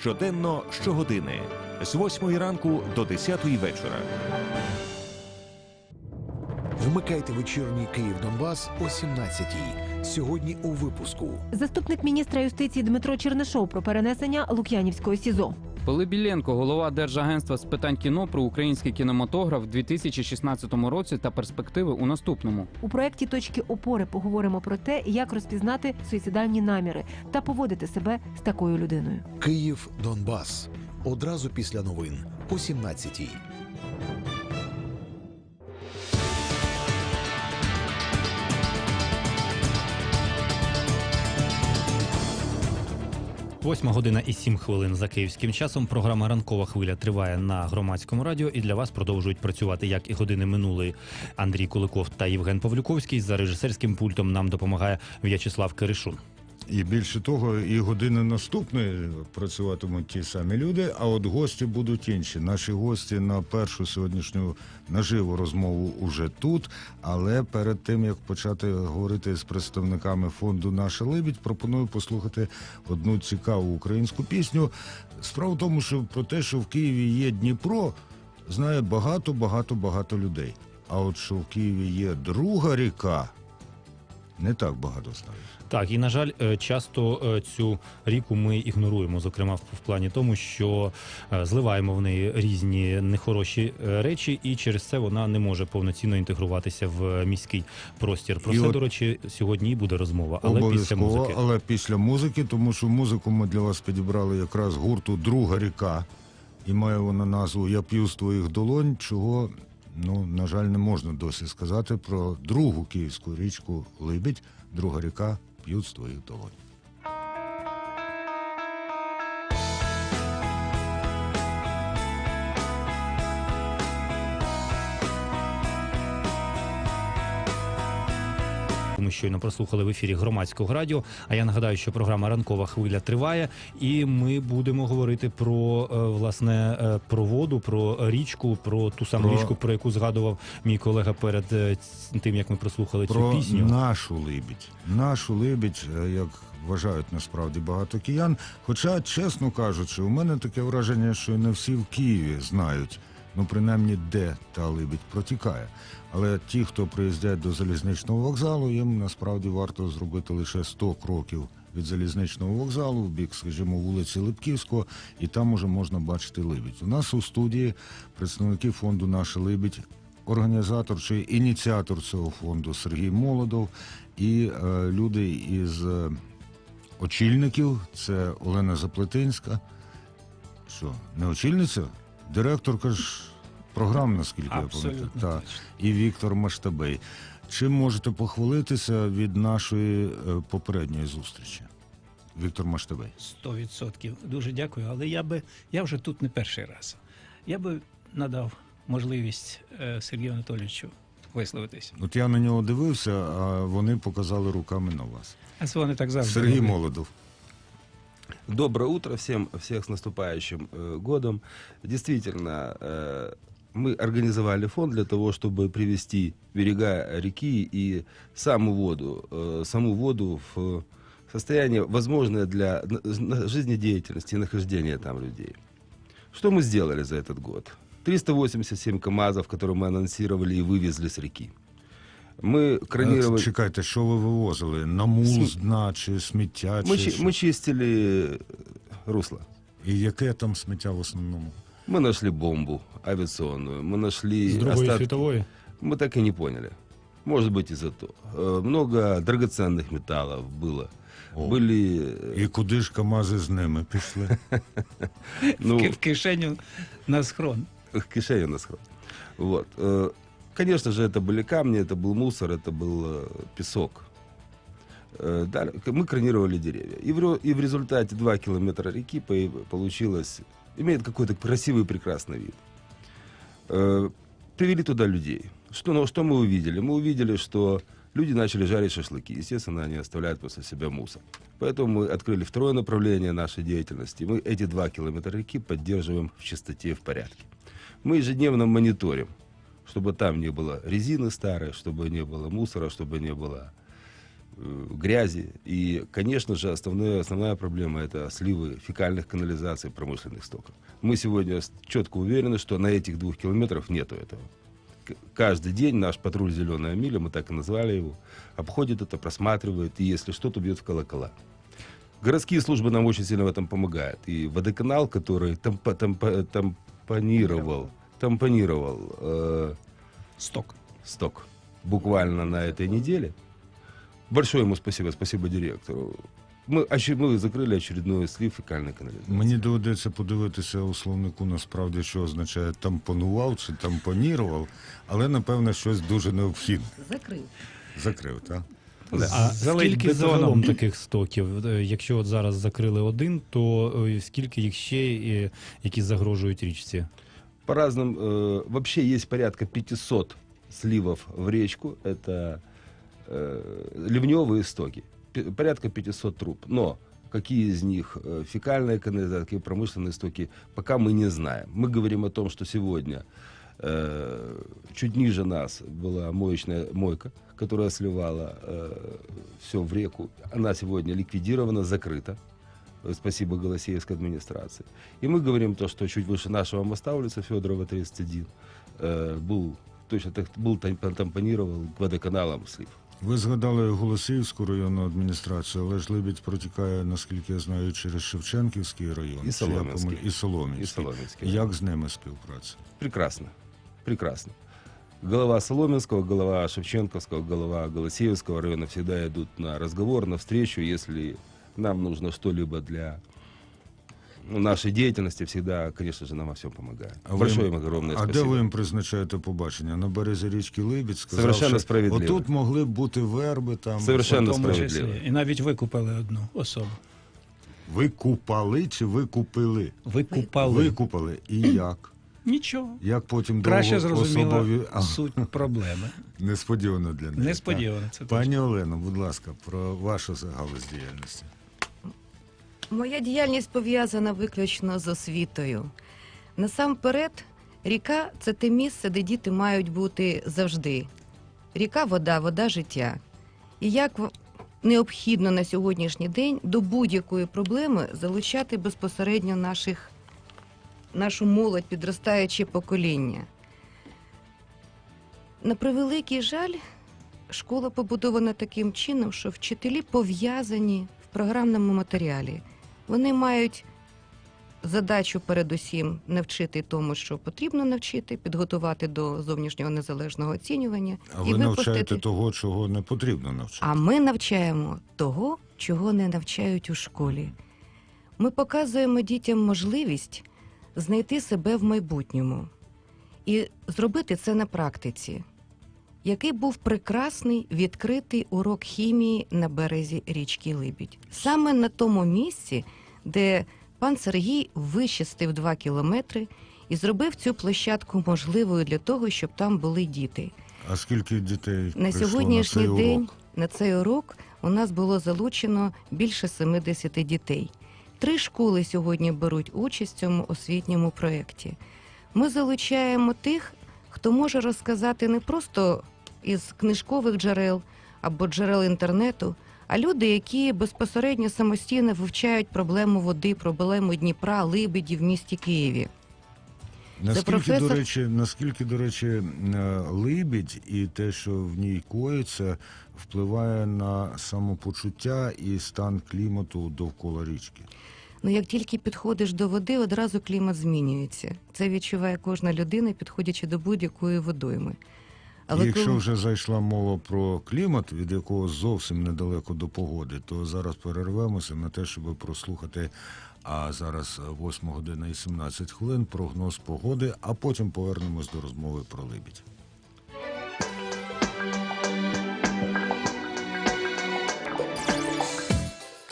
щоденно щогодини з 8 ранку до 10 вечора. Вмикайте вечірній Київ Донбас о 17-й. Сьогодні у випуску. Заступник міністра юстиції Дмитро Чернишов про перенесення Лук'янівського СІЗО. Пилипіленко, голова Держагентства з питань кіно про український кінематограф в 2016 році та перспективи у наступному. У проєкті точки опори поговоримо про те, як розпізнати суїцидальні наміри та поводити себе з такою людиною. Київ Донбас. Одразу після новин о 17-й. Восьма година і сім хвилин за київським часом. Програма Ранкова хвиля триває на громадському радіо, і для вас продовжують працювати як і години минулої Андрій Куликов та Євген Павлюковський. За режисерським пультом нам допомагає В'ячеслав Киришун. І більше того, і години наступної працюватимуть ті самі люди, а от гості будуть інші. Наші гості на першу сьогоднішню наживу розмову уже тут. Але перед тим як почати говорити з представниками фонду Наша Либідь, пропоную послухати одну цікаву українську пісню. Справа в тому, що про те, що в Києві є Дніпро, знає багато, багато, багато людей. А от що в Києві є друга ріка, не так багато знають. Так, і на жаль, е, часто е, цю ріку ми ігноруємо, зокрема в плані тому, що е, зливаємо в неї різні нехороші речі, і через це вона не може повноцінно інтегруватися в міський простір. Про І це, от- до речі, сьогодні і буде розмова, але після музики. але після музики, тому що музику ми для вас підібрали якраз гурту Друга ріка, і має вона назву Я п'ю з твоїх долонь, чого, ну, на жаль, не можна досі сказати про другу київську річку Либідь, друга ріка п'ють з твоїх долонь. Ми щойно прослухали в ефірі громадського радіо. А я нагадаю, що програма Ранкова хвиля триває, і ми будемо говорити про е, власне е, про воду, про річку, про ту саму Про- річку, про яку згадував мій колега перед е, тим, як ми прослухали Про цю пісню. нашу Либідь. Нашу Либідь, як вважають насправді багато киян. Хоча, чесно кажучи, у мене таке враження, що не всі в Києві знають, ну принаймні, де та Либідь протікає. Але ті, хто приїздять до залізничного вокзалу, їм насправді варто зробити лише 100 кроків від залізничного вокзалу в бік, скажімо, вулиці Липківського, і там уже можна бачити Либідь. У нас у студії представники фонду Наша Либідь організатор чи ініціатор цього фонду Сергій Молодов і е, люди із е, очільників це Олена Заплетинська. Що, не очільниця? Директорка ж програм, наскільки я пам'ятаю. І Віктор Маштабей. Чим можете похвалитися від нашої е, попередньої зустрічі? Віктор Маштабей. Сто відсотків. Дуже дякую. Але я би я вже тут не перший раз. Я би надав можливість е, Сергію Анатолійовичу висловитись. От я на нього дивився, а вони показали руками на вас. А це вони так завжди. Сергій. Молодов. Доброе утро всем, всех с наступающим э, годом. Действительно, э, мы организовали фонд для того, чтобы привести берега реки и саму воду, э, саму воду в состояние, возможное для на- на- жизнедеятельности и нахождения там людей. Что мы сделали за этот год? 387 КАМАЗов, которые мы анонсировали и вывезли с реки. Мы кронировали... Е, Чекайте, що ви вивозили? На мул з дна чи сміття? Мы, чи чи- що? мы чистили русло. І яке там сміття в основному? Мы нашли бомбу авиационную, мы нашли З Другої остатки- світової. Мы так и не поняли. Может быть, из-за того. Э, Много драгоценных металлов было. О. Были, э, І куди ж КАМАЗи з ними пішли? ну, В кишеню на схрон. кишень у нас хватит. Вот. Э, Конечно же, это были камни, это был мусор, это был э, песок. Э, далее Мы кронировали деревья. И в, ре- и в результате 2 километра реки по- получилось, имеет какой-то красивый, прекрасный вид. Э, Привели туда людей. Что, ну, что мы увидели? Мы увидели, что люди начали жарить шашлыки. Естественно, они оставляют после себя мусор. Поэтому мы открыли второе направление нашей деятельности. Мы эти два километра реки поддерживаем в чистоте и в порядке. Мы ежедневно мониторим, чтобы там не было резины старой, чтобы не было мусора, чтобы не было грязи. И, конечно же, основная, основная проблема это сливы фекальных канализаций промышленных стоков. Мы сегодня четко уверены, что на этих двух километрах нету этого. Каждый день наш патруль «Зеленая миля», мы так и назвали его, обходит это, просматривает, и если что-то бьет в колокола. Городские службы нам очень сильно в этом помогают. И водоканал, который тампо- тампо- тампонировал, тампонировал э, Сток. сток буквально на этой неделе. Большое ему спасибо, спасибо директору. Мы, оче- мы закрили очередной слив фекальной канализации. Мені доведеться подивитися у словнику насправді, що означає тампонував чи тампонірував, але напевно щось дуже необхідне. Закрив. Закрив, так? Да. А Залить скільки бетоном. загалом таких стоків? Е, Якщо от зараз закрили один, то е, скільки їх ще, е, які загрожують річці? По разным, э, вообще есть порядка 500 сливов в речку. Это э, ливневые стоки. Пи- порядка 500 труб. Но какие из них э, фекальные канализации, какие промышленные стоки, пока мы не знаем. Мы говорим о том, что сегодня э, чуть ниже нас была моечная мойка, которая сливала все в реку. Она сегодня ликвидирована, закрыта. Э, Спасибо Голосеевской администрации. И мы говорим то, что чуть выше нашего моста, улица Федорова, 31, э, был точно так был там- тампонировал водоканалом слив. Ви згадали Голосіївську районну адміністрацію, але ж Либідь протікає, наскільки я знаю, через Шевченківський район. І Чи я Солом'янський. І Солом'янський. Як з ними співпраця? Прекрасно. Прекрасно. Голова Соломенского, голова Шевченковского, голова Голосеевского района всегда идут на разговор, на встречу, если нам нужно что-либо для нашей деятельности, всегда, конечно же, нам во всем помогают. А Большое им огромное А де ви їм призначаєте побачення? На березі річки Либідь сказав, Совершенно що справедливо. отут могли б бути верби там. Совершенно тому справедливо. числі. І навіть викупили одну особу. Ви купали чи ви купили? Викупали. Викупали. І як? Нічого. Як потім Краще довго зрозуміла особові... А, суть проблеми. несподівано для них. Несподівано це. Пані Олено, будь ласка, про вашу галузь діяльності. Моя діяльність пов'язана виключно з освітою. Насамперед, ріка це те місце, де діти мають бути завжди. Ріка, вода, вода життя. І як необхідно на сьогоднішній день до будь-якої проблеми залучати безпосередньо наших, нашу молодь, підростаюче покоління. На превеликий жаль, школа побудована таким чином, що вчителі пов'язані в програмному матеріалі. Вони мають задачу передусім навчити тому, що потрібно навчити, підготувати до зовнішнього незалежного оцінювання А і ви навчаєте того, чого не потрібно навчати. А ми навчаємо того, чого не навчають у школі. Ми показуємо дітям можливість знайти себе в майбутньому і зробити це на практиці. Який був прекрасний відкритий урок хімії на березі річки Либідь. Саме на тому місці, де пан Сергій вичистив два кілометри і зробив цю площадку можливою для того, щоб там були діти. А скільки дітей На сьогоднішній на цей день урок? на цей урок у нас було залучено більше 70 дітей. Три школи сьогодні беруть участь в цьому освітньому проєкті. Ми залучаємо тих, хто може розказати не просто із книжкових джерел або джерел інтернету, а люди, які безпосередньо самостійно вивчають проблему води, проблему Дніпра, Либеді в місті Києві. Наскільки, професор- до речі, наскільки, до речі, е, Либідь і те, що в ній коїться, впливає на самопочуття і стан клімату довкола річки? Ну, як тільки підходиш до води, одразу клімат змінюється. Це відчуває кожна людина, підходячи до будь-якої водойми. І якщо коли- вже зайшла мова про клімат, від якого зовсім недалеко до погоди, то зараз перервемося на те, щоб прослухати. А зараз 8 година і 17 хвилин прогноз погоди, а потім повернемось до розмови про Либідь.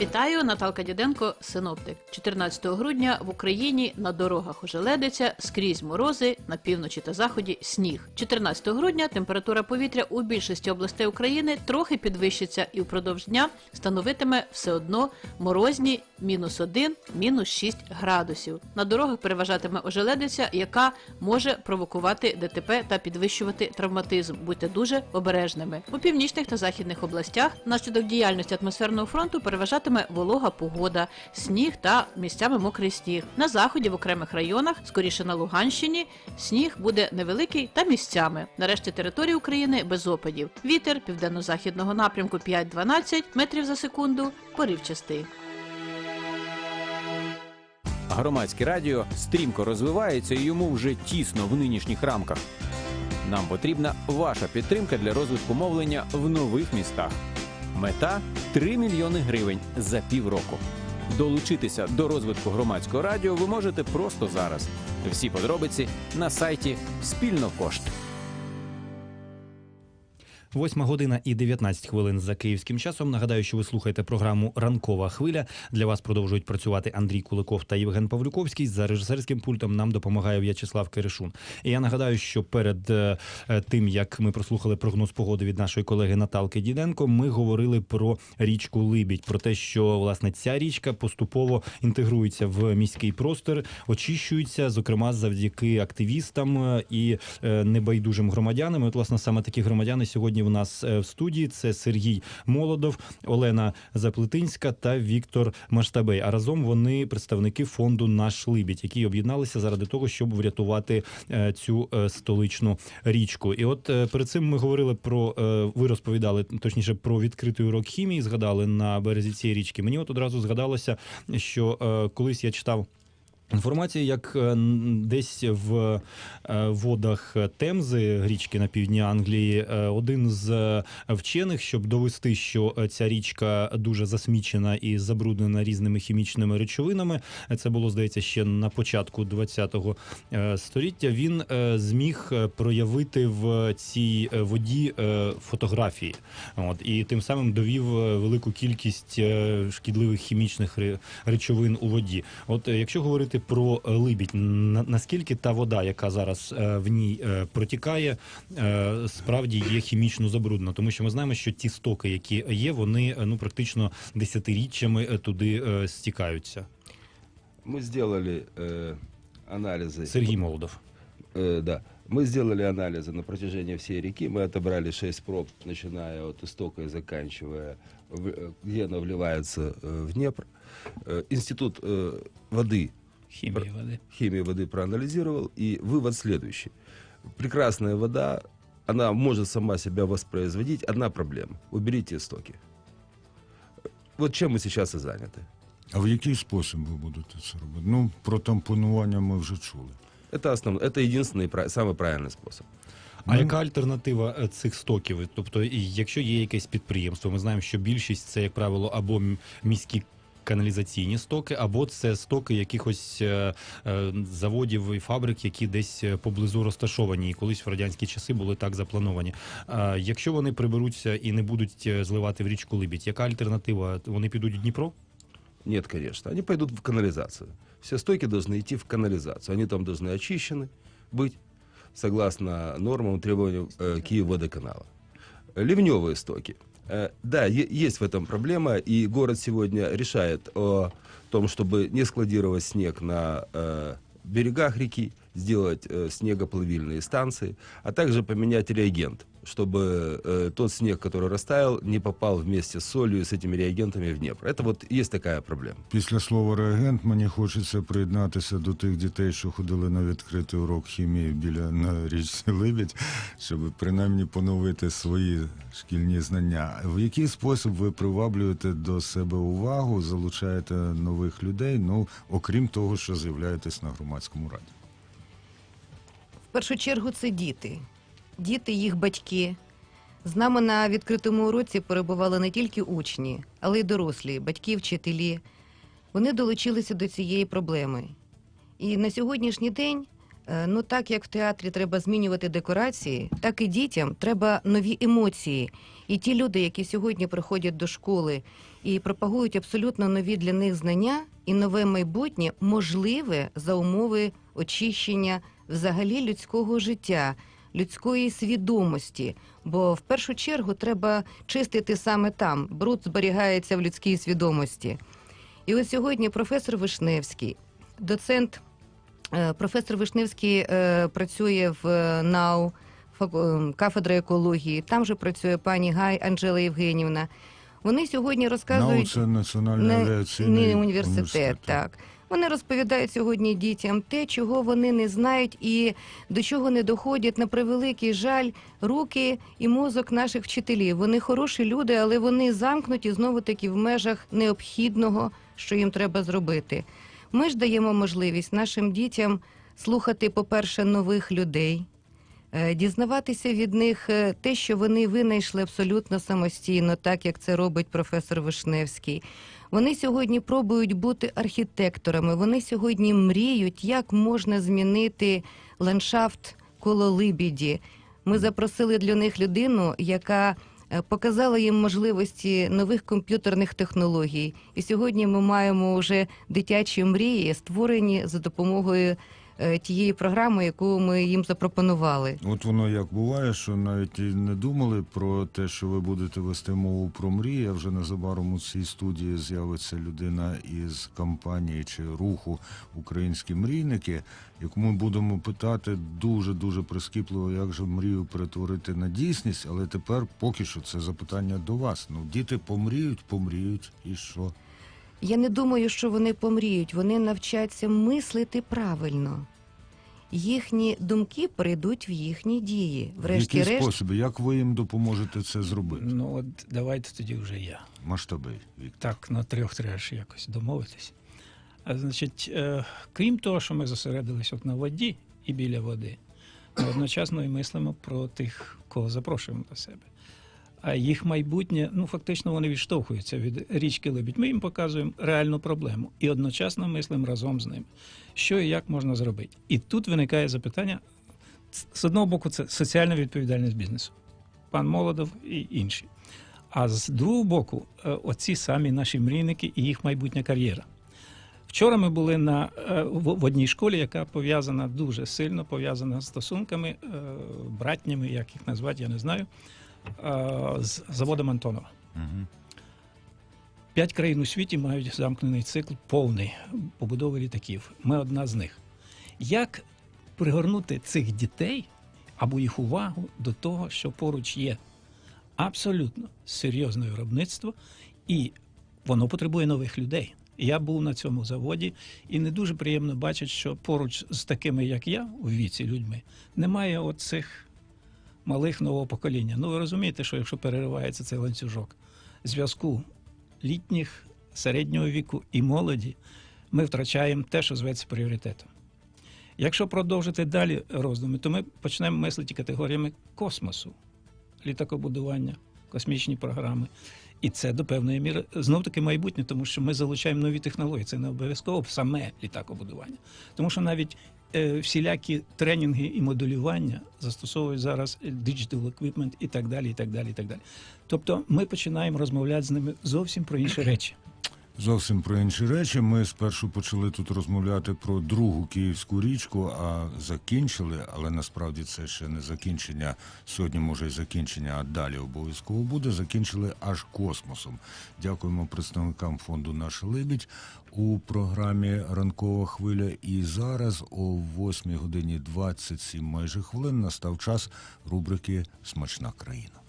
Вітаю, Наталка Діденко, синоптик. 14 грудня в Україні на дорогах ожеледиться, скрізь морози, на півночі та заході сніг. 14 грудня температура повітря у більшості областей України трохи підвищиться і впродовж дня становитиме все одно морозні мінус 1, мінус 6 градусів. На дорогах переважатиме ожеледиця, яка може провокувати ДТП та підвищувати травматизм. Будьте дуже обережними. У північних та західних областях внаслідок діяльності атмосферного фронту переважатиме волога погода, сніг та місцями мокрий сніг. На заході в окремих районах, скоріше на Луганщині, сніг буде невеликий та місцями. На решті території України без опадів. Вітер південно-західного напрямку 5-12 метрів за секунду, поривчастий. Громадське радіо стрімко розвивається і йому вже тісно в нинішніх рамках. Нам потрібна ваша підтримка для розвитку мовлення в нових містах. Мета 3 мільйони гривень за півроку. Долучитися до розвитку громадського радіо ви можете просто зараз. Всі подробиці на сайті спільнокошт. Восьма година і 19 хвилин за київським часом. Нагадаю, що ви слухаєте програму Ранкова хвиля. Для вас продовжують працювати Андрій Куликов та Євген Павлюковський. За режисерським пультом нам допомагає В'ячеслав Киришун. І Я нагадаю, що перед е, е, тим як ми прослухали прогноз погоди від нашої колеги Наталки Діденко, ми говорили про річку Либідь, про те, що власне ця річка поступово інтегрується в міський простор, очищується, зокрема завдяки активістам е, і небайдужим громадянам. І, От власне саме такі громадяни сьогодні в нас е, в студії. Це Сергій Молодов, Олена Заплетинська та Віктор Маштабей. А разом вони представники фонду Наш Либідь, які об'єдналися заради того, щоб врятувати е, цю е, столичну річку. І от перед цим ми говорили про ви розповідали точніше про відкритий урок хімії. Згадали на березі цієї річки. Мені от одразу згадалося, що колись я читав. Інформація, як е, десь в е, водах Темзи, річки на півдні Англії, е, один з вчених, щоб довести, що ця річка дуже засмічена і забруднена різними хімічними речовинами. Це було здається ще на початку 20-го е, століття. Він зміг проявити в цій воді фотографії, от і тим самим довів велику кількість шкідливих хімічних речовин у воді. От якщо говорити про е, Либідь, на- наскільки та вода, яка зараз е, в ній е, протікає, е, справді є хімічно забруднена, тому що ми знаємо, що ті стоки, які є, вони е, ну практично десятиріччями е, туди е, стікаються. Мы сделали э, анализы. Сергій Молодов. Э, да. Мы сделали анализы на протяжении всей реки. Мы отобрали 6 проб, начиная от истока и заканчивая, в- э, где она вливается э, в Днепр. Э, Институт э, воды, Хімії води. химии воды проанализировал, и вывод следующий. Прекрасная вода, она может сама себя воспроизводить. Одна проблема. Уберите истоки. Вот чем мы сейчас и заняты. А в який спосіб ви будете це робити? Ну, про тампонування ми вже чули. Это основной, это единственный, пра- самый правильный способ. А Ну, яка альтернатива е, цих стоків? Тобто, і якщо є якесь підприємство, ми знаємо, що більшість це, як правило, або м- міські каналізаційні стоки, або це стоки якихось е, е, заводів і фабрик, які десь е, поблизу розташовані, і колись в радянські часи були так заплановані. А якщо вони приберуться і не будуть е, зливати в річку Либідь, яка альтернатива? Вони підуть в Дніпро? Нет, конечно. Они пойдут в канализацию. Все стойки должны идти в канализацию. Они там должны очищены быть согласно нормам, требованиям э, Киевводоканала. Ливневые стоки. Э, да, есть в этом проблема, и город сегодня решает о том, чтобы не складировать снег на э, берегах реки, сделать э, снегоплавильные станции, а также поменять реагент, чтобы э, тот снег, который растаял, не попал вместе с солью и с этими реагентами в Днепр. Это вот есть такая проблема. Після слова реагент мені хочеться приєднатися до тих дітей, що ходили на відкритий урок хімії біля на річці Либідь, щоб принаймні поновити свої шкільні знання. В який спосіб ви приваблюєте до себе увагу, залучаєте нових людей? Ну окрім того, що з'являєтесь на громадському раді? В першу чергу це діти, діти, їх батьки. З нами на відкритому уроці перебували не тільки учні, але й дорослі, батьки, вчителі. Вони долучилися до цієї проблеми. І на сьогоднішній день Е, Ну, так як в театрі треба змінювати декорації, так і дітям треба нові емоції. І ті люди, які сьогодні приходять до школи і пропагують абсолютно нові для них знання і нове майбутнє, можливе за умови очищення взагалі людського життя, людської свідомості. Бо в першу чергу треба чистити саме там. Бруд зберігається в людській свідомості. І ось сьогодні професор Вишневський, доцент, е, професор Вишневський е, працює в е, НАУ, кафедра екології. Там же працює пані Гай Анжела Євгенівна. Вони сьогодні НАУ розказують це національний не, не університет, так. Вони розповідають сьогодні дітям те, чого вони не знають і до чого не доходять на превеликий жаль руки і мозок наших вчителів. Вони хороші люди, але вони замкнуті знову таки в межах необхідного, що їм треба зробити. Ми ж даємо можливість нашим дітям слухати, по-перше, нових людей, е, дізнаватися від них е, те, що вони винайшли абсолютно самостійно, так як це робить професор Вишневський. Вони сьогодні пробують бути архітекторами. Вони сьогодні мріють, як можна змінити ландшафт коло Либіді. Ми запросили для них людину, яка е, показала їм можливості нових комп'ютерних технологій. І сьогодні ми маємо вже дитячі мрії, створені за допомогою тієї програми, яку ми їм запропонували. От воно як буває, що навіть і не думали про те, що ви будете вести мову про мрії. А вже незабаром у цій студії з'явиться людина із кампанії чи руху Українські мрійники, яку ми будемо питати дуже дуже прискіпливо, як же мрію перетворити на дійсність. Але тепер поки що це запитання до вас. Ну, діти помріють, помріють, і що? Я не думаю, що вони помріють. Вони навчаться мислити правильно. Їхні думки прийдуть в їхні дії. В який Врешті-решт, спосіб, як ви їм допоможете це зробити? Ну от давайте тоді вже я. Масштаби, Віктор. Так, на трьох треба ж якось домовитись. А, значить, е, крім того, що ми зосередились от на воді і біля води, ми одночасно і мислимо про тих, кого запрошуємо до себе. А їх майбутнє, ну фактично, вони відштовхуються від річки Лебідь. Ми їм показуємо реальну проблему і одночасно мислимо разом з ними, що і як можна зробити. І тут виникає запитання: з одного боку, це соціальна відповідальність бізнесу, пан Молодов і інші. А з другого боку, е, оці самі наші мрійники і їх майбутня кар'єра. Вчора ми були на, е, в одній школі, яка пов'язана дуже сильно пов'язана з стосунками е, братніми, як їх назвати, я не знаю, з заводом Антонова. Угу. П'ять країн у світі мають замкнений цикл повний побудови літаків. Ми одна з них. Як пригорнути цих дітей або їх увагу до того, що поруч є абсолютно серйозне виробництво, і воно потребує нових людей. Я був на цьому заводі, і не дуже приємно бачити, що поруч з такими, як я, у віці людьми, немає оцих малих нового покоління. Ну ви розумієте, що якщо переривається цей ланцюжок зв'язку літніх, середнього віку і молоді, ми втрачаємо те, що зветься пріоритетом. Якщо продовжити далі роздуми, то ми почнемо мислити категоріями космосу, літакобудування, космічні програми. І це до певної міри знов таки майбутнє, тому що ми залучаємо нові технології. Це не обов'язково саме літакобудування. Тому що навіть всілякі тренінги і моделювання застосовують зараз digital equipment і так далі. і так далі, і так далі. Тобто ми починаємо розмовляти з ними зовсім про інші речі. Зовсім про інші речі. Ми спершу почали тут розмовляти про другу київську річку, а закінчили, але насправді це ще не закінчення. Сьогодні може і закінчення, а далі обов'язково буде. Закінчили аж космосом. Дякуємо представникам фонду Наша Либідь у програмі Ранкова хвиля. І зараз о 8 годині 27 майже хвилин настав час рубрики Смачна країна.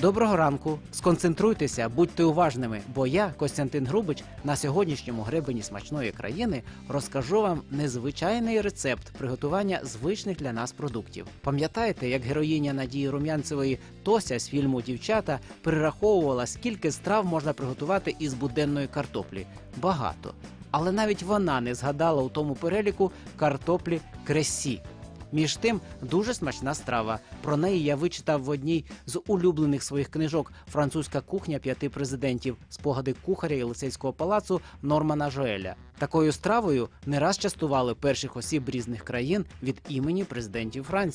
Доброго ранку. Сконцентруйтеся, будьте уважними, бо я, Костянтин Грубич, на сьогоднішньому гребені смачної країни розкажу вам незвичайний рецепт приготування звичних для нас продуктів. Пам'ятаєте, як героїня Надії Рум'янцевої Тося з фільму Дівчата перераховувала, скільки страв можна приготувати із буденної картоплі? Багато. Але навіть вона не згадала у тому переліку картоплі кресі. Між тим, дуже смачна страва. Про неї я вичитав в одній з улюблених своїх книжок Французька кухня п'яти президентів, спогади кухаря Єлисейського палацу Нормана Жоеля. Такою стравою не раз частували перших осіб різних країн від імені президентів Франції.